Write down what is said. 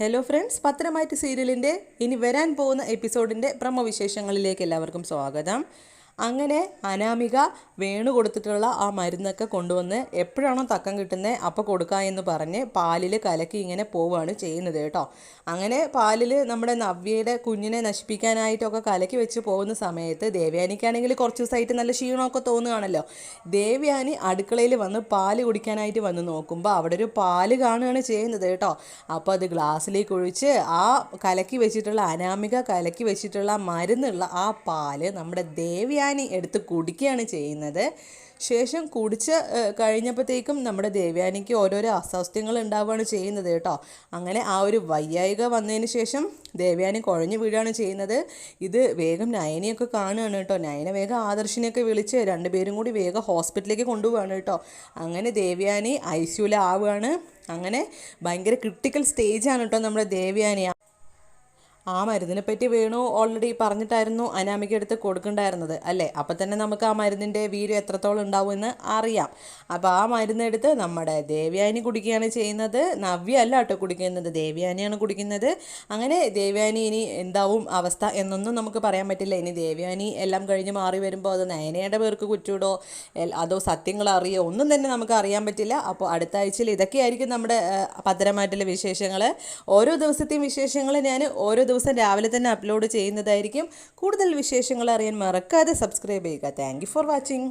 Hello friends പത്രമായിട്ട് സീരിയലിന്റെ ഇനി വരാൻ പോകുന്ന എപ്പിസോഡിന്റെ പ്രമവിശേഷങ്ങളിലേക്ക് എല്ലാവർക്കും സ്വാഗതം. അങ്ങനെ അനാമിക വേണു കൊടുത്തിട്ടുള്ള ആ മരുന്നൊക്കെ കൊണ്ടുവന്ന് എപ്പോഴാണോ തക്കം കിട്ടുന്നത് അപ്പോൾ കൊടുക്കുക എന്ന് പറഞ്ഞ് പാലിൽ കലക്കി ഇങ്ങനെ പോവുകയാണ് ചെയ്യുന്നത് കേട്ടോ. അങ്ങനെ പാലിൽ നമ്മുടെ നവ്യയുടെ കുഞ്ഞിനെ നശിപ്പിക്കാനായിട്ടൊക്കെ കലക്കി വെച്ച് പോകുന്ന സമയത്ത് ദേവ്യാനിക്കാണെങ്കിൽ കുറച്ച് ദിവസമായിട്ട് നല്ല ക്ഷീണമൊക്കെ തോന്നുകയാണല്ലോ. ദേവ്യാനി അടുക്കളയിൽ വന്ന് പാൽ കുടിക്കാനായിട്ട് വന്ന് നോക്കുമ്പോൾ അവിടെ ഒരു പാൽ കാണുകയാണ് ചെയ്യുന്നത് കേട്ടോ. അപ്പോൾ അത് ഗ്ലാസ്സിലേക്ക് ഒഴിച്ച് ആ കലക്കി വെച്ചിട്ടുള്ള അനാമിക കലക്കി വെച്ചിട്ടുള്ള മരുന്നുള്ള ആ പാൽ നമ്മുടെ ദേവയാനി എടുത്ത് കുടിക്കുകയാണ് ചെയ്യുന്നത്. ശേഷം കുടിച്ച് കഴിഞ്ഞപ്പോഴത്തേക്കും നമ്മുടെ ദേവയാനിക്ക് ഓരോരോ അസ്വാസ്ഥ്യങ്ങൾ ഉണ്ടാവുകയാണ് ചെയ്യുന്നത് കേട്ടോ. അങ്ങനെ ആ ഒരു വയ്യായിക വന്നതിന് ശേഷം ദേവയാനി കുഴഞ്ഞു വീഴുകയാണ് ചെയ്യുന്നത്. ഇത് വേഗം നയനയൊക്കെ കാണുകയാണ് കേട്ടോ. നയന വേഗം ആദർശിനെയൊക്കെ വിളിച്ച് രണ്ടുപേരും കൂടി വേഗം ഹോസ്പിറ്റലിലേക്ക് കൊണ്ടുപോവാണ് കേട്ടോ. അങ്ങനെ ദേവയാനി ഐ സിയുലാവുകയാണ് അങ്ങനെ ഭയങ്കര ക്രിട്ടിക്കൽ സ്റ്റേജാണ് കേട്ടോ നമ്മുടെ ദേവയാനി. ആ മരുന്നിനെ പറ്റി വേണു ഓൾറെഡി പറഞ്ഞിട്ടായിരുന്നു അനാമിക എടുത്ത് കൊടുക്കണ്ടായിരുന്നത് അല്ലേ? അപ്പം തന്നെ നമുക്ക് ആ മരുന്നിന്റെ വീര്യം എത്രത്തോളം ഉണ്ടാവുമെന്ന് അറിയാം. അപ്പോൾ ആ മരുന്നെടുത്ത് നമ്മുടെ ദേവ്യാനി കുടിക്കുകയാണ് ചെയ്യുന്നത്. നവ്യ അല്ല കേട്ടോ കുടിക്കുന്നത്. ദേവ്യാനിയാണ് കുടിക്കുന്നത്. അങ്ങനെ ദേവ്യാനി ഇനി എന്താവും അവസ്ഥ എന്നൊന്നും നമുക്ക് പറയാൻ പറ്റില്ല. ഇനി ദേവ്യാനി എല്ലാം കഴിഞ്ഞ് മാറി വരുമ്പോൾ അത് നയനയുടെ പേർക്ക് കുറ്റൂടോ അതോ സത്യങ്ങൾ അറിയോ ഒന്നും തന്നെ നമുക്ക് അറിയാൻ പറ്റില്ല. അപ്പോൾ അടുത്ത ആഴ്ചയിൽ ഇതൊക്കെയായിരിക്കും നമ്മുടെ പത്തരമാറ്റിലെ വിശേഷങ്ങൾ ഓരോ ദിവസത്തെയും വിശേഷങ്ങൾ ഞാൻ ഓരോ ദിവസം രാവിലെ തന്നെ അപ്ലോഡ് ചെയ്യുന്നതായിരിക്കും. കൂടുതൽ വിശേഷങ്ങൾ അറിയാൻ മറക്കാതെ സബ്സ്ക്രൈബ് ചെയ്യുക. Thank for watching